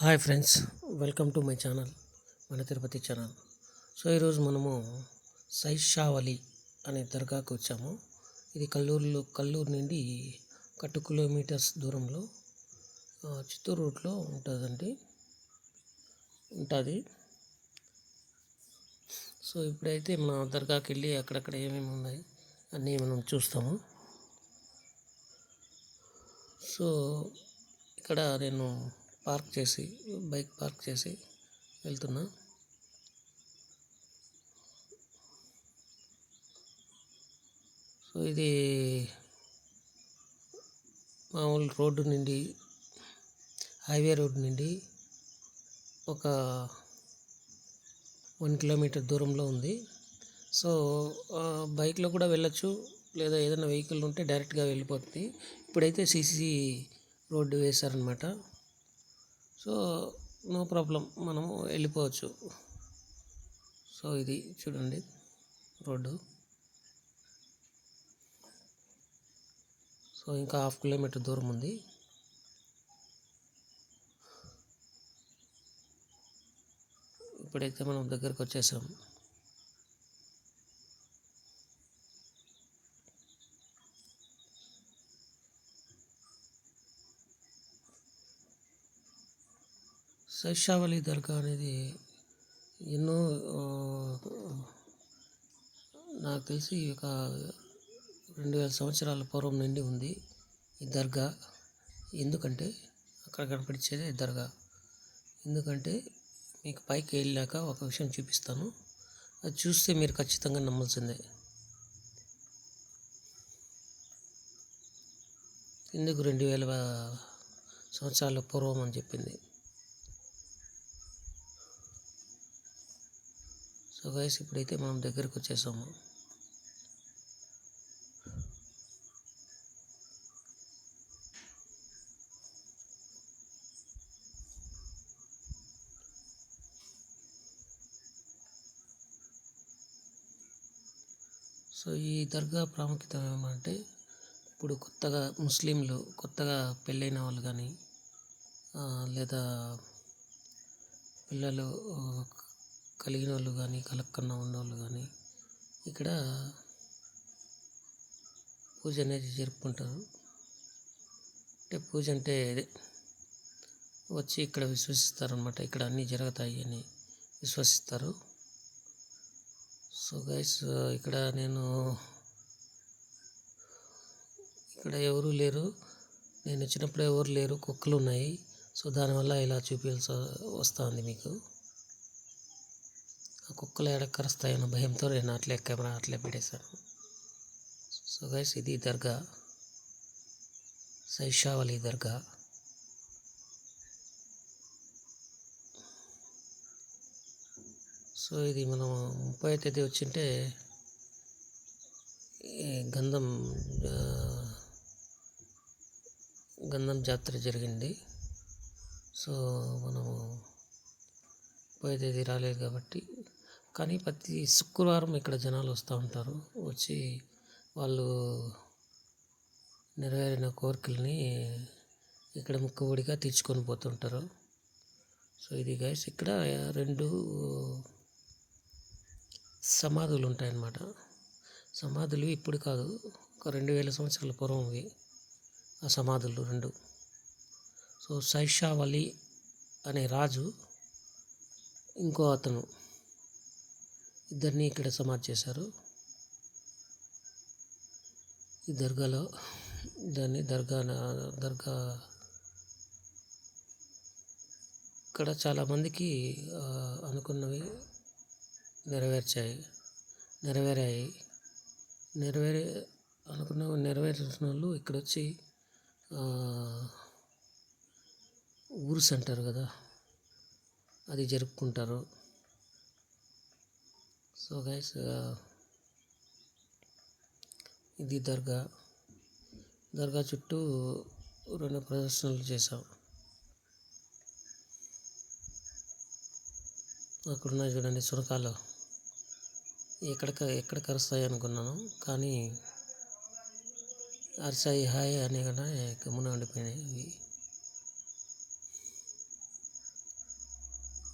Hi friends welcome to my channel మన Tirupati channel. So ఈరోజు మనము సైషావలి అనే దర్గాకు వచ్చాము. ఇది కల్లూరులో కల్లూరు నుండి ఒక టూ కిలోమీటర్స్ దూరంలో చిత్తూరు రూట్లో ఉంటుందండి. ఉంటుంది. సో ఇప్పుడైతే మన దర్గాకి వెళ్ళి అక్కడక్కడ ఏమేమి ఉన్నాయి అన్నీ మనం చూస్తాము. సో ఇక్కడ నేను పార్క్ చేసి బైక్ పార్క్ చేసి వెళ్తున్నా. సో ఇది మామూలు రోడ్డు నుండి హైవే రోడ్డు నుండి ఒక వన్ కిలోమీటర్ దూరంలో ఉంది. సో బైక్లో కూడా వెళ్ళొచ్చు లేదా ఏదైనా వెహికల్ ఉంటే డైరెక్ట్గా వెళ్ళిపోతుంది ఇప్పుడైతే CC road వేశారనమాట so no problem. మనము వెళ్ళిపోవచ్చు. సో ఇది చూడండి. రోడ్డు. సో ఇంకా హాఫ్ కిలోమీటర్ దూరం ఉంది. ఇప్పుడైతే మనం దగ్గరకు వచ్చేసాం. శైషావళి దర్గా అనేది ఎన్నో నాకు తెలిసి ఒక రెండు వేల సంవత్సరాల పూర్వం నుండి ఉంది ఈ దర్గా. ఎందుకంటే అక్కడ కనిపించేదే ఈ దర్గా. ఎందుకంటే మీకు పైకి వెళ్ళాక ఒక విషయం చూపిస్తాను. అది చూస్తే మీరు ఖచ్చితంగా నమ్మాల్సిందే. ఎందుకు రెండు వేల సంవత్సరాల పూర్వం అని చెప్పింది? సో గైస్ ఇప్పుడైతే మనం దగ్గరకు వచ్చేసాము. సో ఈ దర్గా ప్రాముఖ్యత ఏమంటే ఇప్పుడు కొత్తగా ముస్లింలు కొత్తగా పెళ్ళైన వాళ్ళు కానీ లేదా పిల్లలు కలిగిన వాళ్ళు కానీ కలక్కన్న ఉన్నవాళ్ళు కానీ ఇక్కడ పూజ అనేది జరుపుకుంటారు. అంటే పూజ అంటే ఇదే. వచ్చి ఇక్కడ విశ్వసిస్తారు అనమాట ఇక్కడ అన్నీ జరుగుతాయి అని విశ్వసిస్తారు. సో గైస్ ఇక్కడ నేను ఇక్కడ ఎవరు లేరు. నేను వచ్చినప్పుడు ఎవరు లేరు. కుక్కలు ఉన్నాయి. సో దానివల్ల ఇలా చూపించాల్సి వస్తుంది మీకు. కుక్కలు ఎక్కడ భయంతో నేను అట్లే కెమెరా అట్లే పెట్టేశాను. సో గైస్ ఇది దర్గా. సైషావలి దర్గా. సో ఇది మనం ముప్పై తేదీ వచ్చింటే గంధం గంధం జాతర జరిగింది. సో మనము ముప్పై తేదీ రాలేదు కాబట్టి కానీ ప్రతి శుక్రవారం ఇక్కడ జనాలు వస్తూ ఉంటారు. వచ్చి వాళ్ళు నెరవేరిన కోరికల్ని ఇక్కడ ముక్కుబడిగా తీర్చుకొని పోతుంటారు. సో ఇది గైస్ ఇక్కడ రెండు సమాధులు ఉంటాయన్నమాట. సమాధులు ఇప్పుడు కాదు ఒక రెండు వేల సంవత్సరాల పూర్వంవి ఆ సమాధులు రెండు. సో సైషావలి అనే రాజు ఇంకో అతను. ఇద్దరిని ఇక్కడ సమాధి చేశారు. ఈ దర్గాలో దాన్ని దర్గా దర్గా ఇక్కడ చాలామందికి అనుకున్నవి నెరవేర్చాయి నెరవేరాయి. నెరవేరే అనుకున్న నెరవేర్చిన వాళ్ళు ఇక్కడ వచ్చి ఊరు సెంటర్ కదా అది జరుపుకుంటారు. సో గైస్ ఇది దర్గా. దర్గా చుట్టూ రెండు ప్రదర్శనలు చేసాం అక్కడ చూడండి సునకాలు ఎక్కడ ఎక్కడ కరుస్తాయి అనుకున్నాను కానీ అరిసాయి హాయ్ అనే కన్నా గమ్మున ఉండిపోయినాయి ఇవి.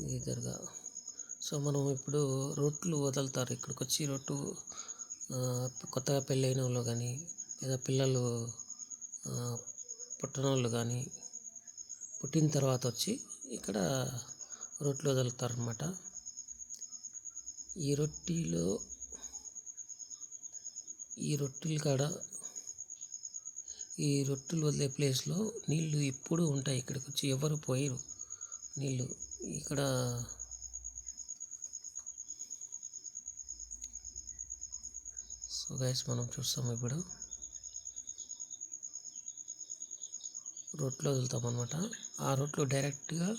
ఇది దర్గా. సో మనం ఇప్పుడు రోడ్లు వదులుతారు. ఇక్కడికి వచ్చి రోడ్డు కొత్తగా పెళ్ళైన వాళ్ళు కానీ లేదా పిల్లలు పుట్టిన వాళ్ళు కానీ పుట్టిన తర్వాత వచ్చి ఇక్కడ రొట్టెలు వదులుతారు అనమాట ఈ రొట్టెలో ఈ రొట్టెల కాడ ఈ రొట్టెలు వదిలే ప్లేస్లో నీళ్ళు ఎప్పుడూ ఉంటాయి. ఇక్కడికి వచ్చి ఎవరు పోయరు నీళ్ళు. ఇక్కడ సో గైస్ మనం చూస్తాం ఇప్పుడు. రోడ్లో వదులుతాం అనమాట ఆ రొట్లు డైరెక్ట్గా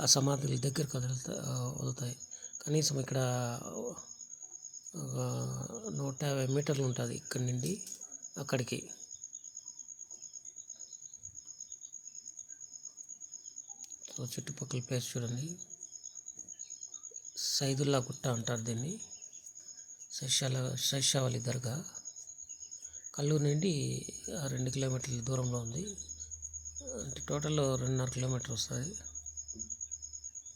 ఆ సమాధుల దగ్గరికి వదులుతా వదులుతాయి. కనీసం ఇక్కడ ఒక నూట యాభై మీటర్లు ఉంటుంది ఇక్కడి నుండి అక్కడికి. సో చుట్టుపక్కల ప్లేస్ చూడండి. సైదుల్లా గుట్ట అంటారు దీన్ని. శైశాల శైశావళి దర్గా. కల్లూరు నుండి ఆ రెండు కిలోమీటర్ల దూరంలో ఉంది. అంటే టోటల్ రెండున్నర కిలోమీటర్ వస్తుంది.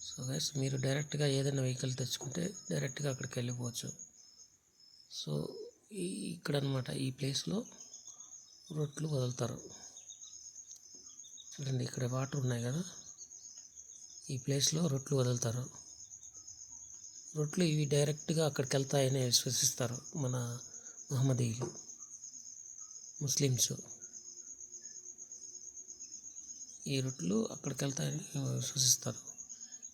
సో గైస్ మీరు డైరెక్ట్గా ఏదైనా వెహికల్ తెచ్చుకుంటే డైరెక్ట్గా అక్కడికి వెళ్ళిపోవచ్చు. సో ఇక్కడ అనమాట ఈ ప్లేస్లో రొట్లు వదులుతారు. చూడండి ఇక్కడ వాటర్ ఉన్నాయి కదా. ఈ ప్లేస్లో రొట్లు వదులుతారు. రొట్లు ఇవి డైరెక్ట్గా అక్కడికి వెళ్తాయని విశ్వసిస్తారు మన మహమ్మదీయులు ముస్లిమ్స్. ఈ రొట్లు అక్కడికి వెళ్తాయని విశ్వసిస్తారు.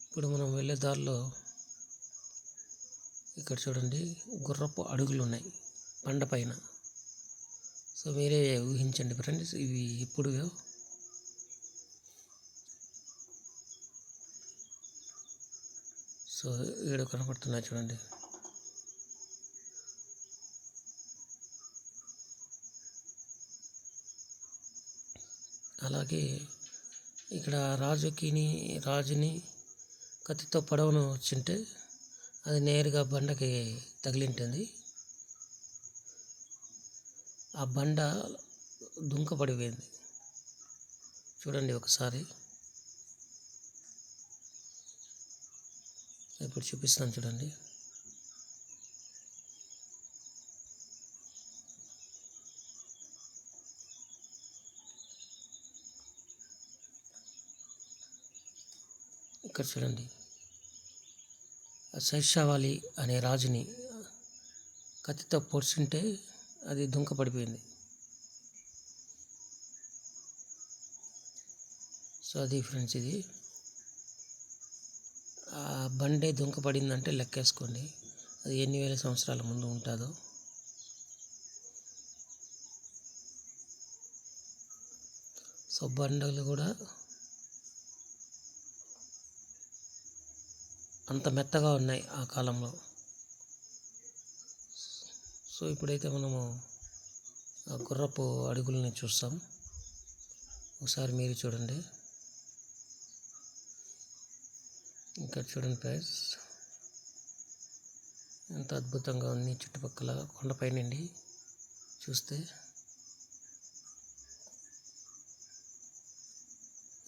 ఇప్పుడు మనం వెళ్ళే దారిలో ఇక్కడ చూడండి గుర్రపు అడుగులు ఉన్నాయి బండ పైన. సో మీరే ఊహించండి ఫ్రెండ్స్ ఇవి ఎప్పుడు సో ఈడ కనపడుతున్నాయి చూడండి. అలాగే ఇక్కడ రాజుకిని రాజుని కత్తితో పడవను వచ్చింటే అది నేరుగా బండకి తగిలింటుంది. ఆ బండ దుంకపడిపోయింది చూడండి ఒకసారి. ఇప్పుడు చూపిస్తాను చూడండి. ఇక్కడ చూడండి. శైషావాలి అనే రాజుని కత్తితో పొడిచింటే అది దుంక పడిపోయింది సో అది ఫ్రెండ్స్ ఇది. బండే దుంక పడిందంటే లెక్కేసుకోండి. అది ఎన్ని వేల సంవత్సరాల ముందు ఉంటుందో. సో బండలు కూడా అంత మెత్తగా ఉన్నాయి ఆ కాలంలో. సో ఇప్పుడైతే మనము ఆ గుర్రపు అడుగులని చూస్తాం. ఒకసారి మీరు చూడండి. ఇక్కడ చూడండి ఫ్రెండ్స్ ఎంత అద్భుతంగా ఉంది చుట్టుపక్కల కొండపై నుండి చూస్తే.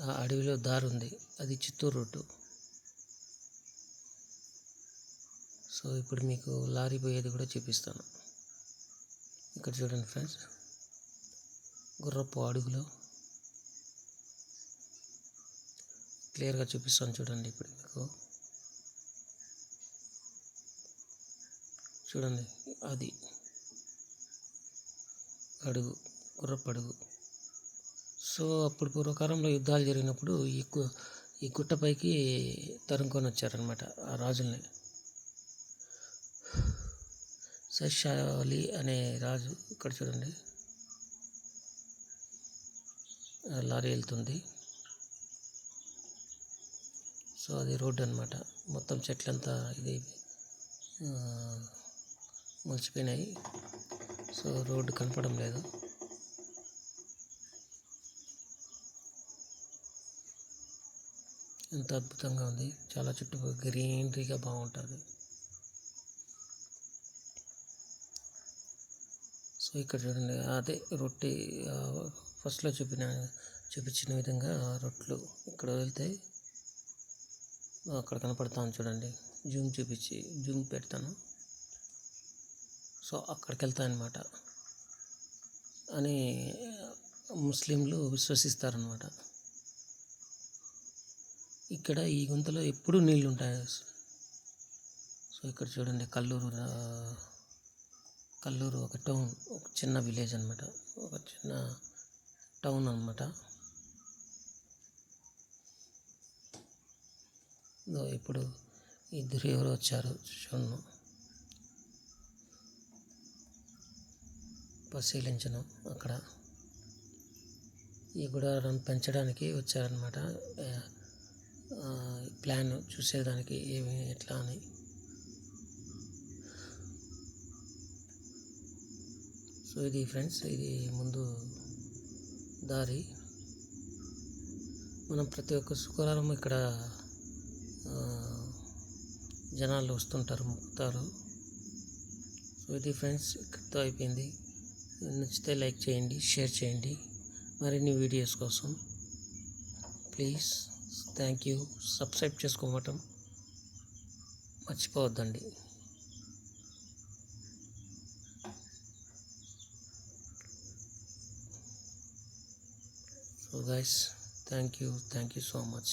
ఆ అడవిలో దారి ఉంది. అది చిత్తూరు రోడ్డు సో ఇప్పుడు మీకు లారీ పోయేది కూడా చూపిస్తాను. ఇక్కడ చూడండి ఫ్రెండ్స్ గుర్రపు అడుగులో క్లియర్గా చూపిస్తాను చూడండి ఇప్పుడు మీకు. చూడండి అది అడుగు గుర్రపడుగు సో అప్పుడు పూర్వకాలంలో యుద్ధాలు జరిగినప్పుడు ఈ గు- ఈ గుట్టపైకి తరుముకొని వచ్చారనమాట ఆ రాజుల్ని. సైషాలి అనే రాజు ఇక్కడ చూడండి. లారీ వెళ్తుంది. సో అది రోడ్డు అనమాట మొత్తం చెట్లంతా ఇది ఆ, సో రోడ్డు కనపడం లేదు. ఎంత అద్భుతంగా ఉంది. చాలా చుట్టూ గ్రీనరీగా బాగుంటుంది. సో ఇక్కడ చూడండి అదే రొట్టె ఫస్ట్లో చూపిన చూపించిన విధంగా రొట్లు ఇక్కడ వెళ్తే అక్కడ కనపడతాను చూడండి. జూమ్ చూపించి జూమ్ పెడతాను. సో అక్కడికి వెళ్తానమాట అనమాట అని ముస్లింలు విశ్వసిస్తారనమాట ఇక్కడ ఈ గుంతలో ఎప్పుడూ నీళ్ళు ఉంటాయి సో ఇక్కడ చూడండి కల్లూరు కల్లూరు ఒక టౌన్ ఒక చిన్న విలేజ్ అనమాట ఒక చిన్న టౌన్ అనమాట ఇప్పుడు ఇద్దరు ఎవరు వచ్చారు చూను పరిశీలించను అక్కడ. ఈ గుడారం పెంచడానికి వచ్చారనమాట ప్లాన్ చూసేదానికి ఏమి ఎట్లా అని. సో ఇది ఫ్రెండ్స్ ఇది ముందు దారి. మనం ప్రతి ఒక్క శుక్రవారం ఇక్కడ జనాలు వస్తుంటారు మొక్కుతారు. సో ఇది ఫ్రెండ్స్ ఇక్కడితో అయిపోయింది. నచ్చితే లైక్ చేయండి షేర్ చేయండి. మరిన్ని వీడియోస్ కోసం ప్లీజ్ థ్యాంక్ యూ. సబ్స్క్రైబ్ చేసుకోవటం మర్చిపోవద్దండి. So guys thank you thank you so much